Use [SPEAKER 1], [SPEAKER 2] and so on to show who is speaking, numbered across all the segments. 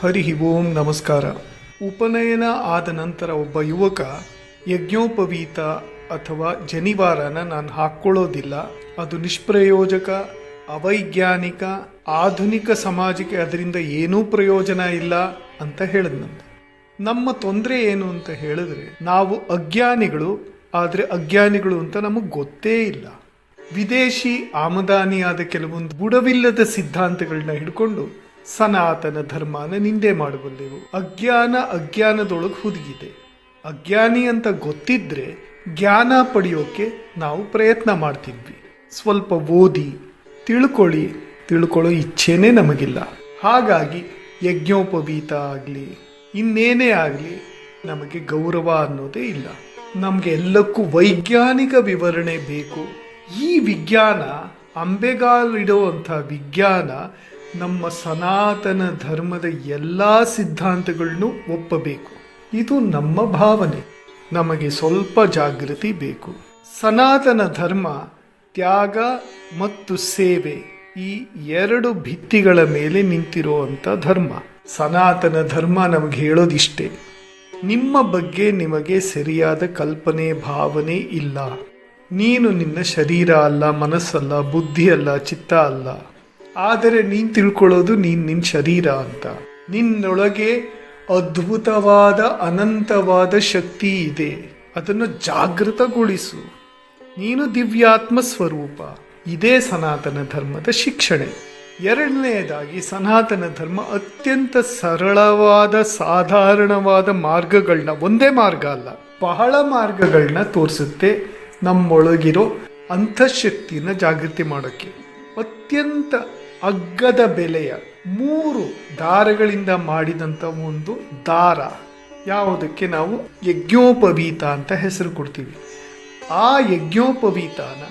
[SPEAKER 1] ಹರಿ ಓಂ ನಮಸ್ಕಾರ. ಉಪನಯನ ಆದ ನಂತರ ಒಬ್ಬ ಯುವಕ ಯಜ್ಞೋಪವೀತ ಅಥವಾ ಜನಿವಾರನ ನಾನು ಹಾಕ್ಕೊಳ್ಳೋದಿಲ್ಲ. ಅದು ನಿಷ್ಪ್ರಯೋಜಕ, ಅವೈಜ್ಞಾನಿಕ, ಆಧುನಿಕ ಸಮಾಜಕ್ಕೆ ಅದರಿಂದ ಏನೂ ಪ್ರಯೋಜನ ಇಲ್ಲ ಅಂತ ಹೇಳಿದ್ನಂತೆ. ನಮ್ಮ ತೊಂದರೆ ಏನು ಅಂತ ಹೇಳಿದ್ರೆ ನಾವು ಅಜ್ಞಾನಿಗಳು, ಆದರೆ ಅಜ್ಞಾನಿಗಳು ಅಂತ ನಮಗೆ ಗೊತ್ತೇ ಇಲ್ಲ. ವಿದೇಶಿ ಆಮದಾನಿಯಾದ ಕೆಲವೊಂದು ಬುಡವಿಲ್ಲದ ಸಿದ್ಧಾಂತಗಳನ್ನ ಹಿಡ್ಕೊಂಡು ಸನಾತನ ಧರ್ಮನ ನಿಂದೆ ಮಾಡಬಲ್ಲೆವು ಅಜ್ಞಾನ ಅಜ್ಞಾನದೊಳಗೆ ಹುದುಗಿದೆ. ಅಜ್ಞಾನಿ ಅಂತ ಗೊತ್ತಿದ್ರೆ ಜ್ಞಾನ ಪಡೆಯೋಕೆ ನಾವು ಪ್ರಯತ್ನ ಮಾಡ್ತಿದ್ವಿ. ಸ್ವಲ್ಪ ಓದಿ, ತಿಳ್ಕೊಳ್ಳಿ. ತಿಳ್ಕೊಳ್ಳೋ ಇಚ್ಛೆನೇ ನಮಗಿಲ್ಲ. ಹಾಗಾಗಿ ಯಜ್ಞೋಪವೀತ ಆಗಲಿ, ಇನ್ನೇನೇ ಆಗಲಿ ನಮಗೆ ಗೌರವ ಅನ್ನೋದೇ ಇಲ್ಲ. ನಮಗೆ ಎಲ್ಲಕ್ಕೂ ವೈಜ್ಞಾನಿಕ ವಿವರಣೆ ಬೇಕು. ಈ ವಿಜ್ಞಾನ ಅಂಬೆಗಾಲಿಡುವಂಥ ವಿಜ್ಞಾನ ನಮ್ಮ ಸನಾತನ ಧರ್ಮದ ಎಲ್ಲ ಸಿದ್ಧಾಂತಗಳನ್ನು ಒಪ್ಪಬೇಕು. ಇದು ನಮ್ಮ ಭಾವನೆ. ನಮಗೆ ಸ್ವಲ್ಪ ಜಾಗೃತಿ ಬೇಕು. ಸನಾತನ ಧರ್ಮ, ತ್ಯಾಗ ಮತ್ತು ಸೇವೆ ಈ ಎರಡು ಭಿತ್ತಿಗಳ ಮೇಲೆ ನಿಂತಿರುವಂಥ ಧರ್ಮ. ಸನಾತನ ಧರ್ಮ ನಮಗೆ ಹೇಳೋದಿಷ್ಟೇ. ನಿಮ್ಮ ಬಗ್ಗೆ ನಿಮಗೆ ಸರಿಯಾದ ಕಲ್ಪನೆ, ಭಾವನೆ ಇಲ್ಲ. ನೀನು ನಿನ್ನ ಶರೀರ ಅಲ್ಲ, ಮನಸ್ಸಲ್ಲ, ಬುದ್ಧಿ ಅಲ್ಲ, ಚಿತ್ತ ಅಲ್ಲ. ಆದರೆ ನೀನು ತಿಳ್ಕೊಳ್ಳೋದು ನೀನು ನಿನ್ನ ಶರೀರ ಅಂತ. ನಿನ್ನೊಳಗೆ ಅದ್ಭುತವಾದ, ಅನಂತವಾದ ಶಕ್ತಿ ಇದೆ. ಅದನ್ನು ಜಾಗೃತಗೊಳಿಸು. ನೀನು ದಿವ್ಯಾತ್ಮ ಸ್ವರೂಪ. ಇದೇ ಸನಾತನ ಧರ್ಮದ ಶಿಕ್ಷಣೆ. ಎರಡನೆಯದಾಗಿ, ಸನಾತನ ಧರ್ಮ ಅತ್ಯಂತ ಸರಳವಾದ, ಸಾಧಾರಣವಾದ ಮಾರ್ಗಗಳನ್ನ ಒಂದೇ ಮಾರ್ಗ ಅಲ್ಲ, ಬಹಳ ಮಾರ್ಗಗಳನ್ನ ತೋರಿಸುತ್ತೆ ನಮ್ಮೊಳಗಿರೋ ಅಂತಃಶಕ್ತಿನ ಜಾಗೃತಿ ಮಾಡೋಕ್ಕೆ. ಅತ್ಯಂತ ಅಗ್ಗದ ಬೆಲೆಯ ಮೂರು ದಾರಗಳಿಂದ ಮಾಡಿದಂಥ ಒಂದು ದಾರ. ಯಾವುದಕ್ಕೆ ನಾವು ಯಜ್ಞೋಪವೀತ ಅಂತ ಹೆಸರು ಕೊಡ್ತೀವಿ. ಆ ಯಜ್ಞೋಪವೀತನ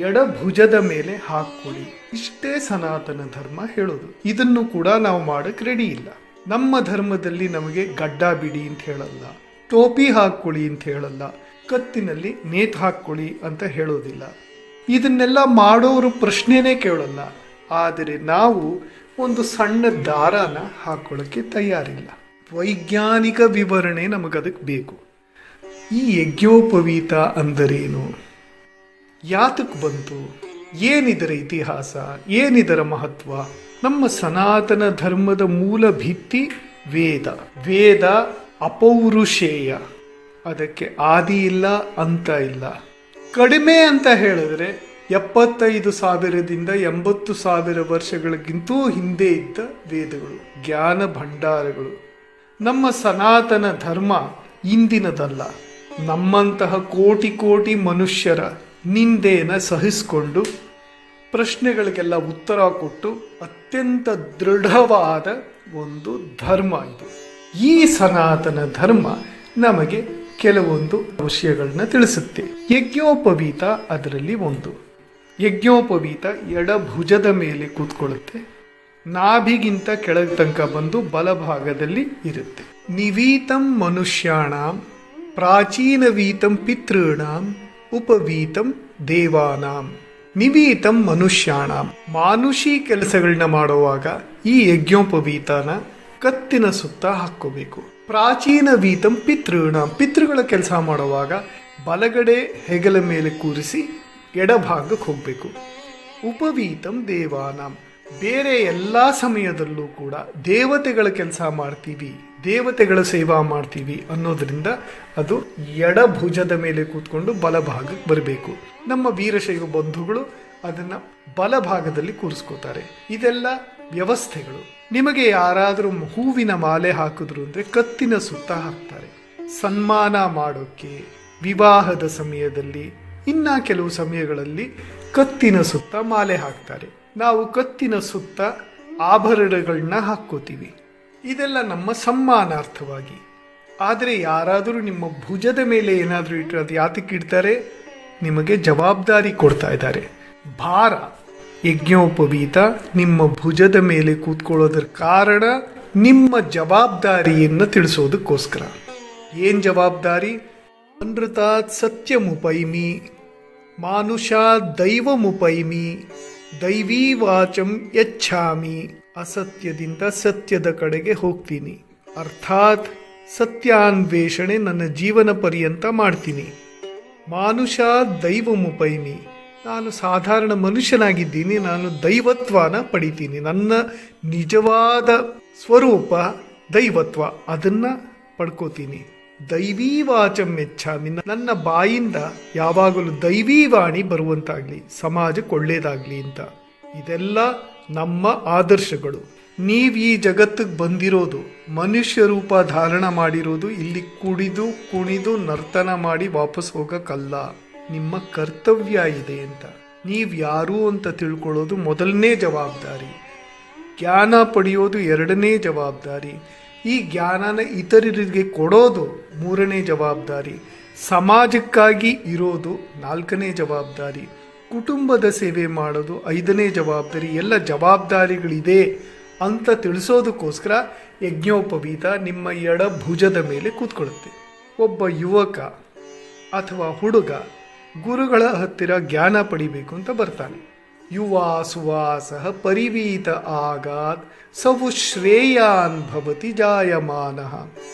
[SPEAKER 1] ಎಡಭುಜದ ಮೇಲೆ ಹಾಕೊಳ್ಳಿ ಇಷ್ಟೇ ಸನಾತನ ಧರ್ಮ ಹೇಳೋದು. ಇದನ್ನು ಕೂಡ ನಾವು ಮಾಡಕ್ಕೆ ರೆಡಿ ಇಲ್ಲ. ನಮ್ಮ ಧರ್ಮದಲ್ಲಿ ನಮಗೆ ಗಡ್ಡ ಬಿಡಿ ಅಂತ ಹೇಳಲ್ಲ. ಟೋಪಿ ಹಾಕೊಳ್ಳಿ ಅಂತ ಹೇಳಲ್ಲ. ಕತ್ತಿನಲ್ಲಿ ನೇತ್ ಹಾಕೊಳ್ಳಿ ಅಂತ ಹೇಳೋದಿಲ್ಲ. ಇದನ್ನೆಲ್ಲ ಮಾಡೋರು ಪ್ರಶ್ನೆನೇ ಕೇಳಲ್ಲ. ಆದರೆ ನಾವು ಒಂದು ಸಣ್ಣ ದಾರನ ಹಾಕೊಳ್ಳೋಕ್ಕೆ ತಯಾರಿಲ್ಲ. ವೈಜ್ಞಾನಿಕ ವಿವರಣೆ ನಮಗದಕ್ಕೆ ಬೇಕು. ಈ ಯಜ್ಞೋಪವೀತ ಅಂದರೇನು? ಯಾತಕ್ಕೆ ಬಂತು? ಏನಿದರ ಇತಿಹಾಸ? ಏನಿದರ ಮಹತ್ವ? ನಮ್ಮ ಸನಾತನ ಧರ್ಮದ ಮೂಲ ಭಿತ್ತಿ ವೇದ. ವೇದ ಅಪೌರುಷೇಯ. ಅದಕ್ಕೆ ಆದಿ ಇಲ್ಲ ಅಂತ ಇಲ್ಲ. ಕಡಿಮೆ ಅಂತ ಹೇಳಿದ್ರೆ ಎಪ್ಪತ್ತೈದು ಸಾವಿರದಿಂದ ಎಂಬತ್ತು ಸಾವಿರ ವರ್ಷಗಳಿಗಿಂತೂ ಹಿಂದೆ ಇದ್ದ ವೇದಗಳು, ಜ್ಞಾನ ಭಂಡಾರಗಳು. ನಮ್ಮ ಸನಾತನ ಧರ್ಮ ಇಂದಿನದಲ್ಲ. ನಮ್ಮಂತಹ ಕೋಟಿ ಕೋಟಿ ಮನುಷ್ಯರ ನಿಂದೇನ ಸಹಿಸಿಕೊಂಡು ಪ್ರಶ್ನೆಗಳಿಗೆಲ್ಲ ಉತ್ತರ ಕೊಟ್ಟು ಅತ್ಯಂತ ದೃಢವಾದ ಒಂದು ಧರ್ಮ ಇದು. ಈ ಸನಾತನ ಧರ್ಮ ನಮಗೆ ಕೆಲವೊಂದು ವಿಷಯಗಳನ್ನ ತಿಳಿಸುತ್ತೆ. ಯಜ್ಞೋಪವೀತ ಅದರಲ್ಲಿ ಒಂದು. ಯಜ್ಞೋಪವೀತ ಎಡ ಭುಜದ ಮೇಲೆ ಕೂತ್ಕೊಳ್ಳುತ್ತೆ. ನಾಭಿಗಿಂತ ಕೆಳಗೆ ತನಕ ಬಂದು ಬಲಭಾಗದಲ್ಲಿ ಇರುತ್ತೆ. ನಿವೀತಂ ಮನುಷ್ಯಾಣಂ, ಪ್ರಾಚೀನವೀತಂ ಪಿತೃಣಾಂ, ಉಪವೀತಂ ದೇವಾನಾಂ. ನಿವೀತಂ ಮನುಷ್ಯಾಣಂ. ಮಾನುಷಿ ಕೆಲಸಗಳನ್ನ ಮಾಡುವಾಗ ಈ ಯಜ್ಞೋಪವೀತನ ಕತ್ತಿನ ಸುತ್ತ ಹಾಕ್ಕೋಬೇಕು. ಪ್ರಾಚೀನ ವೀತಂ ಪಿತೃಣ. ಪಿತೃಗಳ ಕೆಲಸ ಮಾಡುವಾಗ ಬಲಗಡೆ ಹೆಗಲ ಮೇಲೆ ಕೂರಿಸಿ ಎಡಭಾಗಕ್ಕೆ ಹೋಗಬೇಕು. ಉಪವೀತಂ ದೇವಾನಾಂ. ಬೇರೆ ಎಲ್ಲ ಸಮಯದಲ್ಲೂ ಕೂಡ ದೇವತೆಗಳ ಕೆಲಸ ಮಾಡ್ತೀವಿ, ದೇವತೆಗಳ ಸೇವಾ ಮಾಡ್ತೀವಿ ಅನ್ನೋದ್ರಿಂದ ಅದು ಎಡಭುಜದ ಮೇಲೆ ಕೂತ್ಕೊಂಡು ಬಲಭಾಗಕ್ಕೆ ಬರಬೇಕು. ನಮ್ಮ ವೀರಶೈವ ಬಂಧುಗಳು ಅದನ್ನ ಬಲಭಾಗದಲ್ಲಿ ಕೂರಿಸ್ಕೋತಾರೆ. ಇದೆಲ್ಲ ವ್ಯವಸ್ಥೆಗಳು. ನಿಮಗೆ ಯಾರಾದರೂ ಹೂವಿನ ಮಾಲೆ ಹಾಕಿದ್ರು ಅಂದ್ರೆ ಕತ್ತಿನ ಸುತ್ತ ಹಾಕ್ತಾರೆ. ಸನ್ಮಾನ ಮಾಡೋಕ್ಕೆ, ವಿವಾಹದ ಸಮಯದಲ್ಲಿ ಇನ್ನ ಕೆಲವು ಸಮಯಗಳಲ್ಲಿ ಕತ್ತಿನ ಸುತ್ತ ಮಾಲೆ ಹಾಕ್ತಾರೆ. ನಾವು ಕತ್ತಿನ ಸುತ್ತ ಆಭರಣಗಳನ್ನ ಹಾಕ್ಕೋತೀವಿ. ಇದೆಲ್ಲ ನಮ್ಮ ಸಮ್ಮಾನಾರ್ಥವಾಗಿ. ಆದರೆ ಯಾರಾದರೂ ನಿಮ್ಮ ಭುಜದ ಮೇಲೆ ಏನಾದರೂ ಇಟ್ಟರೆ ಅದು ಯಾತಕ್ಕೆ ಇಡ್ತಾರೆ? ನಿಮಗೆ ಜವಾಬ್ದಾರಿ ಕೊಡ್ತಾ ಇದ್ದಾರೆ. ಭಾರ, ಯಜ್ಞೋಪವೀತ ನಿಮ್ಮ ಭುಜದ ಮೇಲೆ ಕೂತ್ಕೊಳ್ಳೋದರ ಕಾರಣ ನಿಮ್ಮ ಜವಾಬ್ದಾರಿಯನ್ನು ತಿಳಿಸೋದಕ್ಕೋಸ್ಕರ. ಏನ್ ಜವಾಬ್ದಾರಿ? ಅನೃತಾತ್ ಸತ್ಯಮುಪೈಮಿ ಮಾನುಷ ದೈವಮುಪೈಮಿ ದೈವೀ ವಾಚಂ ಯಚ್ಛಾಮಿ ಅಸತ್ಯದಿಂದ ಸತ್ಯದ ಕಡೆಗೆ ಹೋಗ್ತೀನಿ। ಅರ್ಥಾತ್ ಸತ್ಯಾನ್ವೇಷಣೆ ನನ್ನ ಜೀವನ ಪರ್ಯಂತ ಮಾಡ್ತೀನಿ। ಮಾನುಷ ದೈವಮುಪೈಮಿ ನಾನು ಸಾಧಾರಣ ಮನುಷ್ಯನಾಗಿದ್ದೀನಿ, ನಾನು ದೈವತ್ವನ ಪಡಿತೀನಿ। ನನ್ನ ನಿಜವಾದ ಸ್ವರೂಪ ದೈವತ್ವ, ಅದನ್ನು ಪಡ್ಕೋತೀನಿ। ದೈವೀ ವಾಚಂ ಮೆಚ್ಚಾಮಿ ನನ್ನ ಬಾಯಿಂದ ಯಾವಾಗಲೂ ದೈವೀವಾಣಿ ಬರುವಂತಾಗ್ಲಿ ಸಮಾಜಕ್ಕೆ ಒಳ್ಳೇದಾಗ್ಲಿ ಅಂತ. ಇದೆಲ್ಲ ನಮ್ಮ ಆದರ್ಶಗಳು. ನೀವು ಈ ಜಗತ್ತಿಗೆ ಬಂದಿರೋದು, ಮನುಷ್ಯ ರೂಪ ಧಾರಣ ಮಾಡಿರೋದು, ಇಲ್ಲಿ ಕುಡಿದು, ಕುಣಿದು, ನರ್ತನ ಮಾಡಿ ವಾಪಸ್ ಹೋಗಕ್ಕಲ್ಲ. ನಿಮ್ಮ ಕರ್ತವ್ಯ ಇದೆ ಅಂತ. ನೀವು ಯಾರು ಅಂತ ತಿಳ್ಕೊಳ್ಳೋದು ಮೊದಲನೇ ಜವಾಬ್ದಾರಿ. ಜ್ಞಾನ ಪಡೆಯೋದು ಎರಡನೇ ಜವಾಬ್ದಾರಿ. ಈ ಜ್ಞಾನನ ಇತರರಿಗೆ ಕೊಡೋದು ಮೂರನೇ ಜವಾಬ್ದಾರಿ. ಸಮಾಜಕ್ಕಾಗಿ ಇರೋದು ನಾಲ್ಕನೇ ಜವಾಬ್ದಾರಿ. ಕುಟುಂಬದ ಸೇವೆ ಮಾಡೋದು ಐದನೇ ಜವಾಬ್ದಾರಿ. ಎಲ್ಲ ಜವಾಬ್ದಾರಿಗಳಿದೆ ಅಂತ ತಿಳಿಸೋದಕ್ಕೋಸ್ಕರ ಯಜ್ಞೋಪವೀತ ನಿಮ್ಮ ಎಡ ಭುಜದ ಮೇಲೆ ಕೂತ್ಕೊಳ್ಳುತ್ತೆ. ಒಬ್ಬ ಯುವಕ ಅಥವಾ ಹುಡುಗ ಗುರುಗಳ ಹತ್ತಿರ ಜ್ಞಾನ ಪಡಿಬೇಕು ಅಂತ ಬರ್ತಾನೆ. ಯುವ ಸುವಾಸ ಪರಿವೀತ ಆಗಾತ್ ಸವು ಶ್ರೇಯಾನ್ ಭವತಿ ಜಾಯಮಾನ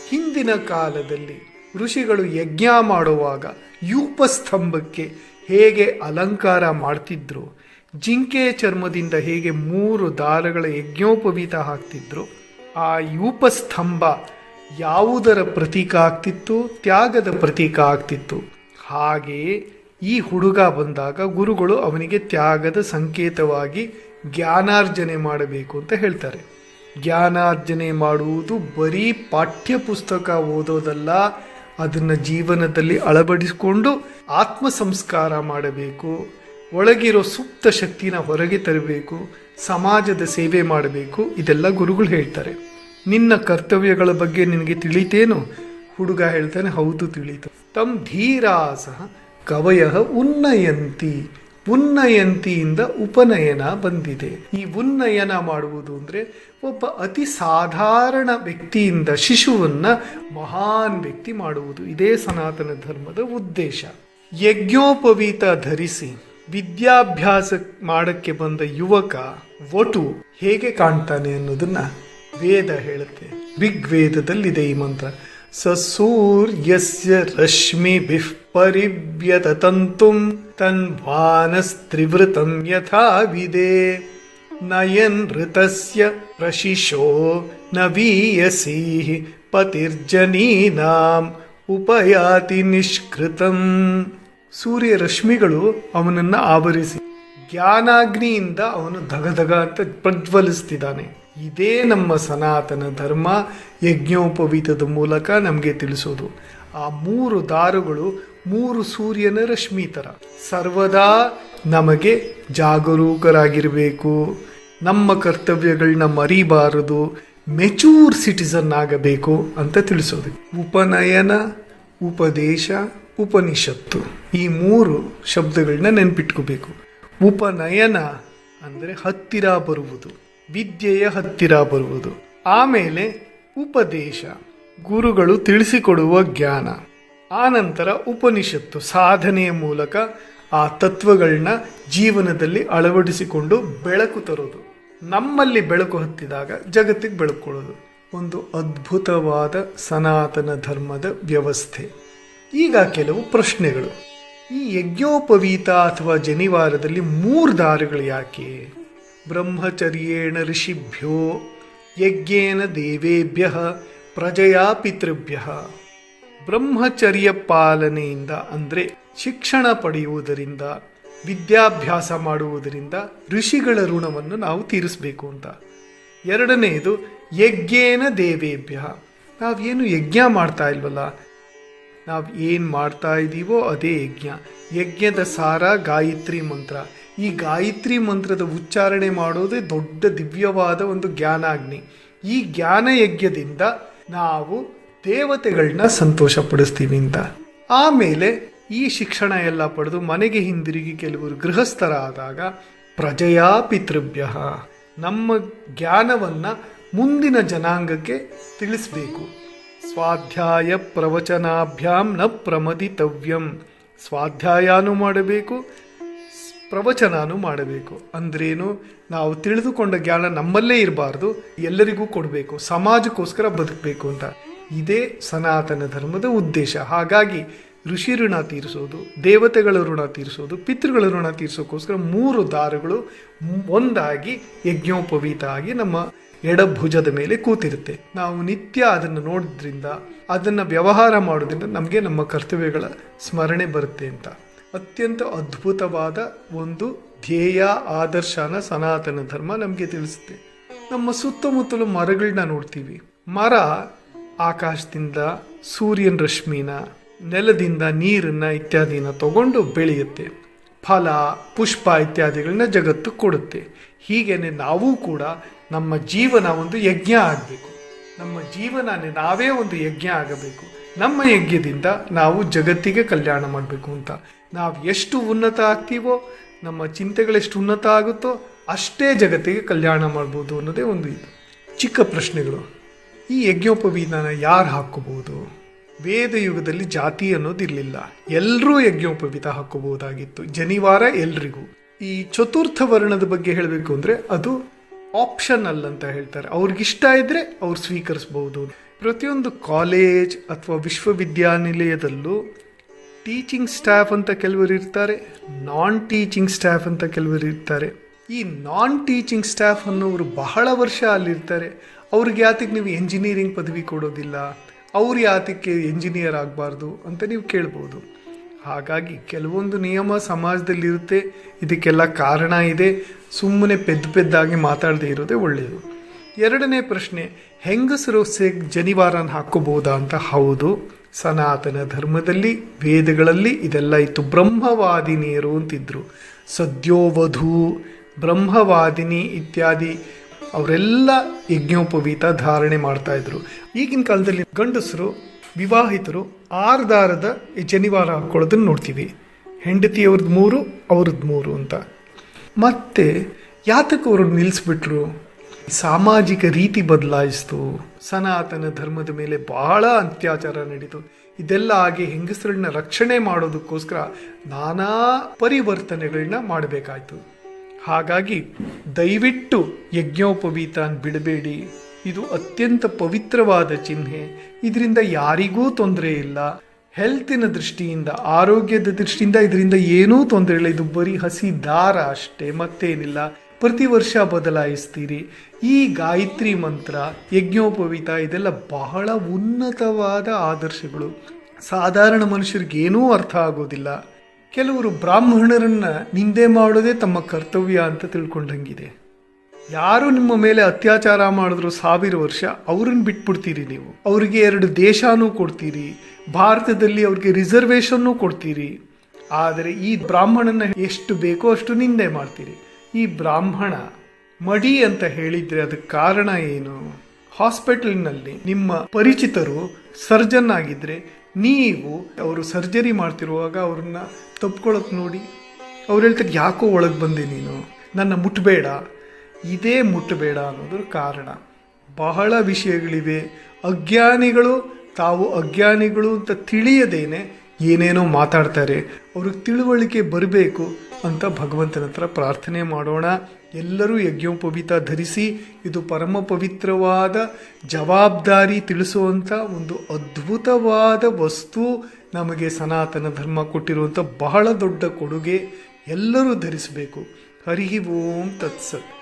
[SPEAKER 1] ಹಿಂದಿನ ಕಾಲದಲ್ಲಿ ಋಷಿಗಳು ಯಜ್ಞ ಮಾಡುವಾಗ ಯೂಪಸ್ತಂಭಕ್ಕೆ ಹೇಗೆ ಅಲಂಕಾರ ಮಾಡ್ತಿದ್ರು, ಜಿಂಕೆ ಚರ್ಮದಿಂದ ಹೇಗೆ ಮೂರು ದಾರಗಳ ಯಜ್ಞೋಪವೀತ ಹಾಕ್ತಿದ್ರು, ಆ ಯೂಪಸ್ತಂಭ ಯಾವುದರ ಪ್ರತೀಕ ಆಗ್ತಿತ್ತು, ತ್ಯಾಗದ ಪ್ರತೀಕ ಆಗ್ತಿತ್ತು ಹಾಗೆಯೇ ಈ ಹುಡುಗ ಬಂದಾಗ ಗುರುಗಳು ಅವನಿಗೆ ತ್ಯಾಗದ ಸಂಕೇತವಾಗಿ ಜ್ಞಾನಾರ್ಜನೆ ಮಾಡಬೇಕು ಅಂತ ಹೇಳ್ತಾರೆ. ಜ್ಞಾನಾರ್ಜನೆ ಮಾಡುವುದು ಬರೀ ಪಾಠ್ಯ ಪುಸ್ತಕ ಓದೋದಲ್ಲ, ಅದನ್ನು ಜೀವನದಲ್ಲಿ ಅಳವಡಿಸಿಕೊಂಡು ಆತ್ಮ ಸಂಸ್ಕಾರ ಮಾಡಬೇಕು, ಒಳಗಿರೋ ಸುಪ್ತ ಶಕ್ತಿನ ಹೊರಗೆ ತರಬೇಕು, ಸಮಾಜದ ಸೇವೆ ಮಾಡಬೇಕು, ಇದೆಲ್ಲ ಗುರುಗಳು ಹೇಳ್ತಾರೆ. ನಿನ್ನ ಕರ್ತವ್ಯಗಳ ಬಗ್ಗೆ ನಿನಗೆ ತಿಳಿತೇನು? ಹುಡುಗ ಹೇಳ್ತಾನೆ, ಹೌದು, ತಿಳಿತು. ತಮ್ ಧೀರಾಸಹ ಕವಯ ಉನ್ನಯಂತಿ. ಉನ್ನಯಂತಿಯಿಂದ ಉಪನಯನ ಬಂದಿದೆ. ಈ ಉನ್ನಯನ ಮಾಡುವುದು ಅಂದರೆ ಒಬ್ಬ ಅತಿ ಸಾಧಾರಣ ವ್ಯಕ್ತಿಯಿಂದ ಶಿಶುವನ್ನ ಮಹಾನ್ ವ್ಯಕ್ತಿ ಮಾಡುವುದು. ಇದೇ ಸನಾತನ ಧರ್ಮದ ಉದ್ದೇಶ. ಯಜ್ಞೋಪವೀತ ಧರಿಸಿ ವಿದ್ಯಾಭ್ಯಾಸ ಮಾಡಕ್ಕೆ ಬಂದ ಯುವಕ ವಟು ಹೇಗೆ ಕಾಣ್ತಾನೆ ಅನ್ನೋದನ್ನ ವೇದ ಹೇಳುತ್ತೆ. ಋಗ್ವೇದದಲ್ಲಿದೆ ಈ ಮಂತ್ರ. ಸಸೂರ್ಯಸ್ಯ ರಶ್ಮಿ ಪರಿವ್ಯತ ಯಥಾ ವಿದೆ ನಯನ್ ಋತಸ್ಯ ಪ್ರಶಿಶೋ ನವೀಯಸಿ ಪತಿರ್ಜನೀನಾಂ ಉಪಯಾತಿ ನಿಷ್ಕೃತಂ ಸೂರ್ಯ ರಶ್ಮಿಗಳು ಅವನನ್ನ ಆವರಿಸಿ, ಜ್ಞಾನಾಗ್ನಿಯಿಂದ ಅವನು ಧಗಧಗ ಅಂತ ಪ್ರಜ್ವಲಿಸ್ತಿದ್ದಾನೆ. ಇದೇ ನಮ್ಮ ಸನಾತನ ಧರ್ಮ ಯಜ್ಞೋಪವೀತದ ಮೂಲಕ ನಮಗೆ ತಿಳಿಸೋದು. ಆ ಮೂರು ದಾರುಗಳು ಮೂರು ಸೂರ್ಯನ ರಶ್ಮಿ ಥರ ಸರ್ವದಾ ನಮಗೆ ಜಾಗರೂಕರಾಗಿರಬೇಕು. ನಮ್ಮ ಕರ್ತವ್ಯಗಳನ್ನ ಮರಿಬಾರದು ಮೆಚೂರ್ ಸಿಟಿಸನ್ ಆಗಬೇಕು ಅಂತ ತಿಳಿಸೋದು. ಉಪನಯನ, ಉಪದೇಶ, ಉಪನಿಷತ್ತು ಈ ಮೂರು ಶಬ್ದಗಳನ್ನ ನೆನ್ಪಿಟ್ಕೋಬೇಕು. ಉಪನಯನ ಅಂದರೆ ಹತ್ತಿರ ಬರುವುದು. ವಿದ್ಯೆಯ ಹತ್ತಿರ ಬರುವುದು. ಆಮೇಲೆ ಉಪದೇಶ. ಗುರುಗಳು ತಿಳಿಸಿಕೊಡುವ ಜ್ಞಾನ. ಆನಂತರ ಉಪನಿಷತ್ತು ಸಾಧನೆಯ ಮೂಲಕ ಆ ತತ್ವಗಳನ್ನ ಜೀವನದಲ್ಲಿ ಅಳವಡಿಸಿಕೊಂಡು ಬೆಳಕು ತರೋದು. ನಮ್ಮಲ್ಲಿ ಬೆಳಕು ಹತ್ತಿದಾಗ ಜಗತ್ತಿಗೆ ಬೆಳಕೊಳ್ಳೋದು. ಒಂದು ಅದ್ಭುತವಾದ ಸನಾತನ ಧರ್ಮದ ವ್ಯವಸ್ಥೆ. ಈಗ ಕೆಲವು ಪ್ರಶ್ನೆಗಳು. ಈ ಯಜ್ಞೋಪವೀತ ಅಥವಾ ಜನಿವಾರದಲ್ಲಿ ಮೂರು ದಾರಿಗಳು ಯಾಕೆ? ಬ್ರಹ್ಮಚರ್ಯೇಣ ಋಷಿಭ್ಯೋ ಯಜ್ಞೇನ ದೇವೇಭ್ಯ ಪ್ರಜಯಾ ಪಿತೃಭ್ಯ ಬ್ರಹ್ಮಚರ್ಯ ಪಾಲನೆಯಿಂದ, ಅಂದರೆ ಶಿಕ್ಷಣ ಪಡೆಯುವುದರಿಂದ, ವಿದ್ಯಾಭ್ಯಾಸ ಮಾಡುವುದರಿಂದ ಋಷಿಗಳ ಋಣವನ್ನು ನಾವು ತೀರಿಸಬೇಕು ಅಂತ. ಎರಡನೆಯದು ಯಜ್ಞೇನ ದೇವೇಭ್ಯ. ನಾವೇನು ಯಜ್ಞ ಮಾಡ್ತಾ ಇಲ್ವಲ್ಲ? ನಾವು ಏನು ಮಾಡ್ತಾ ಇದ್ದೀವೋ ಅದೇ ಯಜ್ಞ. ಯಜ್ಞದ ಸಾರ ಗಾಯತ್ರಿ ಮಂತ್ರ. ಈ ಗಾಯತ್ರಿ ಮಂತ್ರದ ಉಚ್ಚಾರಣೆ ಮಾಡೋದೇ ದೊಡ್ಡ ದಿವ್ಯವಾದ ಒಂದು ಜ್ಞಾನಾಗ್ನಿ. ಈ ಜ್ಞಾನ ಯಜ್ಞದಿಂದ ನಾವು ದೇವತೆಗಳನ್ನ ಸಂತೋಷ ಪಡಿಸ್ತೀವಿ ಅಂತ. ಆಮೇಲೆ ಈ ಶಿಕ್ಷಣ ಎಲ್ಲ ಪಡೆದು ಮನೆಗೆ ಹಿಂದಿರುಗಿ ಕೆಲವರು ಗೃಹಸ್ಥರಾದಾಗ ಪ್ರಜೆಯಾ ಪಿತೃಭ್ಯ ನಮ್ಮ ಜ್ಞಾನವನ್ನು ಮುಂದಿನ ಜನಾಂಗಕ್ಕೆ ತಿಳಿಸಬೇಕು. ಸ್ವಾಧ್ಯಾಯ ಪ್ರವಚನಾಭ್ಯಾಂ ನ ಪ್ರಮದಿತವ್ಯಂ. ಸ್ವಾಧ್ಯಾಯನೂ ಮಾಡಬೇಕು, ಪ್ರವಚನಾನು ಮಾಡಬೇಕು. ಅಂದ್ರೇನು? ನಾವು ತಿಳಿದುಕೊಂಡ ಜ್ಞಾನ ನಮ್ಮಲ್ಲೇ ಇರಬಾರ್ದು, ಎಲ್ಲರಿಗೂ ಕೊಡಬೇಕು, ಸಮಾಜಕ್ಕೋಸ್ಕರ ಬದುಕಬೇಕು ಅಂತ. ಇದೇ ಸನಾತನ ಧರ್ಮದ ಉದ್ದೇಶ. ಹಾಗಾಗಿ ಋಷಿ ಋಣ ತೀರಿಸೋದು, ದೇವತೆಗಳ ಋಣ ತೀರಿಸೋದು, ಪಿತೃಗಳ ಋಣ ತೀರಿಸೋಕ್ಕೋಸ್ಕರ ಮೂರು ದಾರುಗಳು ಒಂದಾಗಿ ಯಜ್ಞೋಪವೀತ ಆಗಿ ನಮ್ಮ ಎಡಭುಜದ ಮೇಲೆ ಕೂತಿರುತ್ತೆ. ನಾವು ನಿತ್ಯ ಅದನ್ನು ನೋಡೋದ್ರಿಂದ, ಅದನ್ನು ವ್ಯವಹಾರ ಮಾಡೋದ್ರಿಂದ ನಮಗೆ ನಮ್ಮ ಕರ್ತವ್ಯಗಳ ಸ್ಮರಣೆ ಬರುತ್ತೆ ಅಂತ. ಅತ್ಯಂತ ಅದ್ಭುತವಾದ ಒಂದು ಧ್ಯೇಯ ಆದರ್ಶನ ಸನಾತನ ಧರ್ಮ ನಮಗೆ ತಿಳಿಸುತ್ತೆ. ನಮ್ಮ ಸುತ್ತಮುತ್ತಲು ಮರಗಳನ್ನ ನೋಡ್ತೀವಿ. ಮರ ಆಕಾಶದಿಂದ ಸೂರ್ಯನ ರಶ್ಮಿನ ನೆಲದಿಂದ ನೀರನ್ನ ಇತ್ಯಾದಿನ ತಗೊಂಡು ಬೆಳೆಯುತ್ತೆ. ಫಲ, ಪುಷ್ಪ ಇತ್ಯಾದಿಗಳನ್ನ ಜಗತ್ತು ಕೊಡುತ್ತೆ. ಹೀಗೇನೆ ನಾವು ಕೂಡ ನಮ್ಮ ಜೀವನ ಒಂದು ಯಜ್ಞ ಆಗಬೇಕು. ನಮ್ಮ ಜೀವನನೇ ನಾವೇ ಒಂದು ಯಜ್ಞ ಆಗಬೇಕು. ನಮ್ಮ ಯಜ್ಞದಿಂದ ನಾವು ಜಗತ್ತಿಗೆ ಕಲ್ಯಾಣ ಮಾಡಬೇಕು ಅಂತ. ನಾವು ಎಷ್ಟು ಉನ್ನತ ಆಗ್ತೀವೋ, ನಮ್ಮ ಚಿಂತೆಗಳೆಷ್ಟು ಉನ್ನತ ಆಗುತ್ತೋ ಅಷ್ಟೇ ಜಗತ್ತಿಗೆ ಕಲ್ಯಾಣ ಮಾಡ್ಬೋದು ಅನ್ನೋದೇ ಒಂದು ಇದು. ಚಿಕ್ಕ ಪ್ರಶ್ನೆಗಳು. ಈ ಯಜ್ಞೋಪವೀತನ ಯಾರು ಹಾಕೋಬಹುದು? ವೇದ ಯುಗದಲ್ಲಿ ಜಾತಿ ಅನ್ನೋದಿರಲಿಲ್ಲ. ಎಲ್ಲರೂ ಯಜ್ಞೋಪವೀತ ಹಾಕೋಬಹುದಾಗಿತ್ತು. ಜನಿವಾರ ಎಲ್ರಿಗೂ. ಈ ಚತುರ್ಥ ವರ್ಣದ ಬಗ್ಗೆ ಹೇಳಬೇಕು ಅಂದರೆ ಅದು ಆಪ್ಷನಲ್ ಅಂತ ಹೇಳ್ತಾರೆ. ಅವ್ರಿಗಿಷ್ಟ ಇದ್ರೆ ಅವ್ರು ಸ್ವೀಕರಿಸಬಹುದು. ಪ್ರತಿಯೊಂದು ಕಾಲೇಜ್ ಅಥವಾ ವಿಶ್ವವಿದ್ಯಾನಿಲಯದಲ್ಲೂ ಟೀಚಿಂಗ್ ಸ್ಟಾಫ್ ಅಂತ ಕೆಲವರು ಇರ್ತಾರೆ ನಾನ್ ಟೀಚಿಂಗ್ ಸ್ಟಾಫ್ ಅಂತ ಕೆಲವರು ಇರ್ತಾರೆ. ಈ ನಾನ್ ಟೀಚಿಂಗ್ ಸ್ಟಾಫ್ ಅನ್ನೋರು ಬಹಳ ವರ್ಷ ಅಲ್ಲಿರ್ತಾರೆ. ಅವ್ರಿಗೆ ಯಾತಕ್ಕೆ ನೀವು ಎಂಜಿನಿಯರಿಂಗ್ ಪದವಿ ಕೊಡೋದಿಲ್ಲ, ಅವ್ರು ಯಾತಕ್ಕೆ ಎಂಜಿನಿಯರ್ ಆಗಬಾರ್ದು ಅಂತ ನೀವು ಕೇಳ್ಬೋದು. ಹಾಗಾಗಿ ಕೆಲವೊಂದು ನಿಯಮ ಸಮಾಜದಲ್ಲಿರುತ್ತೆ, ಇದಕ್ಕೆಲ್ಲ ಕಾರಣ ಇದೆ. ಸುಮ್ಮನೆ ಪೆದ್ದು ಪೆದ್ದಾಗಿ ಮಾತಾಡದೇ ಇರೋದೇ ಒಳ್ಳೆಯದು. ಎರಡನೇ ಪ್ರಶ್ನೆ, ಹೆಂಗಸರು ಸೆಗ್ ಜನಿವಾರನ ಹಾಕೋಬಹುದಾ ಅಂತ? ಹೌದು, ಸನಾತನ ಧರ್ಮದಲ್ಲಿ, ವೇದಗಳಲ್ಲಿ ಇದೆಲ್ಲ ಇತ್ತು. ಬ್ರಹ್ಮವಾದಿನಿಯರು ಅಂತಿದ್ರು. ಸದ್ಯೋವಧು ಬ್ರಹ್ಮವಾದಿನಿ ಇತ್ಯಾದಿ ಅವರೆಲ್ಲ ಯಜ್ಞೋಪವೀತ ಧಾರಣೆ ಮಾಡ್ತಾ ಇದ್ರು. ಈಗಿನ ಕಾಲದಲ್ಲಿ ಗಂಡಸರು, ವಿವಾಹಿತರು ಆರು ದಾರದ ಜನಿವಾರ ಹಾಕೊಳ್ಳೋದನ್ನ ನೋಡ್ತೀವಿ. ಹೆಂಡತಿಯವ್ರದ್ದು ಮೂರು ಅವ್ರದ್ದು ಮೂರು ಅಂತ. ಮತ್ತೆ ಯಾತಕ್ಕೆ ಅವರು ನಿಲ್ಲಿಸ್ಬಿಟ್ರು ಸಾಮಾಜಿಕ ರೀತಿ ಬದಲಾಯಿಸ್ತು. ಸನಾತನ ಧರ್ಮದ ಮೇಲೆ ಬಹಳ ಅತ್ಯಾಚಾರ ನಡೀತು. ಇದೆಲ್ಲ ಆಗಿ ಹೆಂಗಸರನ್ನ ರಕ್ಷಣೆ ಮಾಡೋದಕ್ಕೋಸ್ಕರ ನಾನಾ ಪರಿವರ್ತನೆಗಳನ್ನ ಮಾಡಬೇಕಾಯ್ತು. ಹಾಗಾಗಿ ದಯವಿಟ್ಟು ಯಜ್ಞೋಪವೀತಾನ್ ಬಿಡಬೇಡಿ. ಇದು ಅತ್ಯಂತ ಪವಿತ್ರವಾದ ಚಿಹ್ನೆ. ಇದರಿಂದ ಯಾರಿಗೂ ತೊಂದರೆ ಇಲ್ಲ. ಹೆಲ್ತಿನ ದೃಷ್ಟಿಯಿಂದ, ಆರೋಗ್ಯದ ದೃಷ್ಟಿಯಿಂದ ಇದರಿಂದ ಏನೂ ತೊಂದರೆ ಇಲ್ಲ. ಇದು ಬರೀ ಹಸಿ ದಾರ ಅಷ್ಟೇ, ಮತ್ತೇನಿಲ್ಲ. ಪ್ರತಿ ವರ್ಷ ಬದಲಾಯಿಸ್ತೀರಿ. ಈ ಗಾಯತ್ರಿ ಮಂತ್ರ, ಯಜ್ಞೋಪವೀತ, ಇದೆಲ್ಲ ಬಹಳ ಉನ್ನತವಾದ ಆದರ್ಶಗಳು. ಸಾಧಾರಣ ಮನುಷ್ಯರಿಗೆ ಏನೂ ಅರ್ಥ ಆಗೋದಿಲ್ಲ. ಕೆಲವರು ಬ್ರಾಹ್ಮಣರನ್ನು ನಿಂದೆ ಮಾಡೋದೇ ತಮ್ಮ ಕರ್ತವ್ಯ ಅಂತ ತಿಳ್ಕೊಂಡಂಗಿದೆ. ಯಾರು ನಿಮ್ಮ ಮೇಲೆ ಅತ್ಯಾಚಾರ ಮಾಡಿದ್ರು ಸಾವಿರ ವರ್ಷ ಅವ್ರನ್ನ ಬಿಟ್ಬಿಡ್ತೀರಿ ನೀವು. ಅವರಿಗೆ ಎರಡು ದೇಶನೂ ಕೊಡ್ತೀರಿ. ಭಾರತದಲ್ಲಿ ಅವ್ರಿಗೆ ರಿಸರ್ವೇಶನ್ನೂ ಕೊಡ್ತೀರಿ. ಆದರೆ ಈ ಬ್ರಾಹ್ಮಣನ ಎಷ್ಟು ಬೇಕೋ ಅಷ್ಟು ನಿಂದೆ ಮಾಡ್ತೀರಿ. ಈ ಬ್ರಾಹ್ಮಣ ಮಡಿ ಅಂತ ಹೇಳಿದ್ರೆ ಅದಕ್ಕೆ ಕಾರಣ ಏನು? ಹಾಸ್ಪಿಟಲ್ನಲ್ಲಿ ನಿಮ್ಮ ಪರಿಚಿತರು ಸರ್ಜನ್ ಆಗಿದ್ರೆ ನೀವು ಅವರು ಸರ್ಜರಿ ಮಾಡ್ತಿರುವಾಗ ಅವ್ರನ್ನ ತಪ್ಕೊಳಕ್ ನೋಡಿ, ಅವ್ರು ಹೇಳ್ತಾರೆ, ಯಾಕೋ ಒಳಗೆ ಬಂದೆ ನೀನು? ನನ್ನ ಮುಟ್ಟಬೇಡ ಇದೇ ಮುಟ್ಟಬೇಡ ಅನ್ನೋದ್ರ ಕಾರಣ. ಬಹಳ ವಿಷಯಗಳಿವೆ. ಅಜ್ಞಾನಿಗಳು, ತಾವು ಅಜ್ಞಾನಿಗಳು ಅಂತ ತಿಳಿಯದೇನೆ ಏನೇನೋ ಮಾತಾಡ್ತಾರೆ. ಅವ್ರಿಗೆ ತಿಳುವಳಿಕೆ ಬರಬೇಕು. ಅಂತ ಭಗವಂತನ ಹತ್ರ ಪ್ರಾರ್ಥನೆ ಮಾಡೋಣ. ಎಲ್ಲರೂ ಯಜ್ಞೋಪವೀತ ಧರಿಸಿ, ಇದು ಪರಮ ಪವಿತ್ರವಾದ ಜವಾಬ್ದಾರಿ ತಿಳಿಸುವಂಥ ಒಂದು ಅದ್ಭುತವಾದ ವಸ್ತು ನಮಗೆ ಸನಾತನ ಧರ್ಮ ಕೊಟ್ಟಿರುವಂಥ ಬಹಳ ದೊಡ್ಡ ಕೊಡುಗೆ ಎಲ್ಲರೂ ಧರಿಸಬೇಕು. ಹರಿ ಓಂ ತತ್ಸತ್.